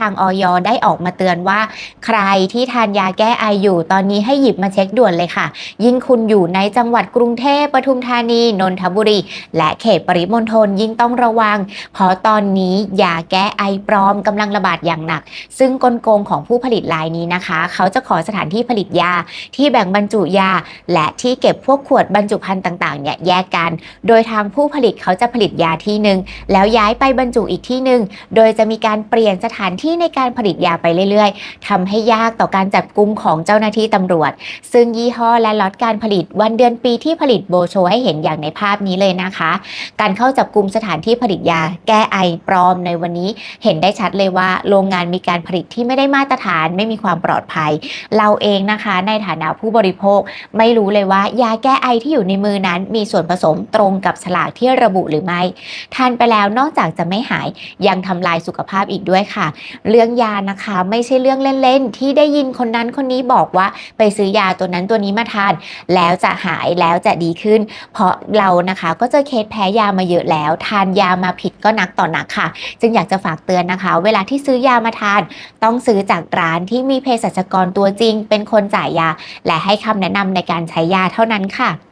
ทางออยได้ออกมาเตือนว่า ใครที่ทานยาแก้ไออยู่ ตอนนี้ให้หยิบมาเช็คด่วนเลยค่ะ ยิ่งคุณอยู่ในจังหวัดกรุงเทพปทุมธานี นนทบุรี และเขตปริมณฑลยิ่งต้องระวัง เพราะตอนนี้ยาแก้ไอปลอมกำลังระบาดอย่างหนัก ซึ่งกลโกงของผู้ผลิตรายนี้นะคะ เขาจะขอสถานที่ผลิตยาที่แบ่งบรรจุยา และที่เก็บพวกขวดบรรจุภัณฑ์ต่างๆเนี่ยแยกกัน โดยทางผู้ผลิตเขาจะผลิตยาที่หนึ่งแล้วย้ายไปบรรจุอีกที่หนึ่งโดยจะมีการเปลี่ยนสถานที่ในการผลิตยาไปเรื่อยๆทำให้ยากต่อการจับกุมของเจ้าหน้าที่ตำรวจ ซึ่งยี่ห้อและล็อตการผลิตวันเดือนปีที่ผลิตโบโชให้เห็นอย่างในภาพนี้เลยนะคะ การเข้าจับกลุ่มสถานที่ผลิตยาแก้ไอปลอมในวันนี้เห็นได้ชัดเลยว่า โรงงานมีการผลิตที่ไม่ได้มาตรฐานไม่มีความปลอดภัย เราเองนะคะในฐานะผู้บริโภค ไม่รู้เลยว่ายาแก้ไอที่อยู่ในมือนั้นมีส่วนผสมตรงกับฉลากที่ระบุหรือไม่ทานไปแล้วนอกจากจะไม่หายยังทำลายสุขภาพอีกด้วยค่ะเรื่องยานะคะ ไม่ใช่เรื่องเล่นๆ ที่ได้ยินคนนั้นคนนี้บอกว่าไปซื้อยาตัวนั้นตัวนี้มาทาน แล้วจะหายแล้วจะดีขึ้น เพราะเรานะคะก็เจอเคสแพ้ยามาเยอะแล้ว ทานยามาผิดก็นักต่อนักค่ะ จึงอยากจะฝากเตือนนะคะ เวลาที่ซื้อยามาทาน ต้องซื้อจากร้านที่มีเภสัชกรตัวจริง เป็นคนจ่ายยา และให้คำแนะนำในการใช้ยาเท่านั้นค่ะ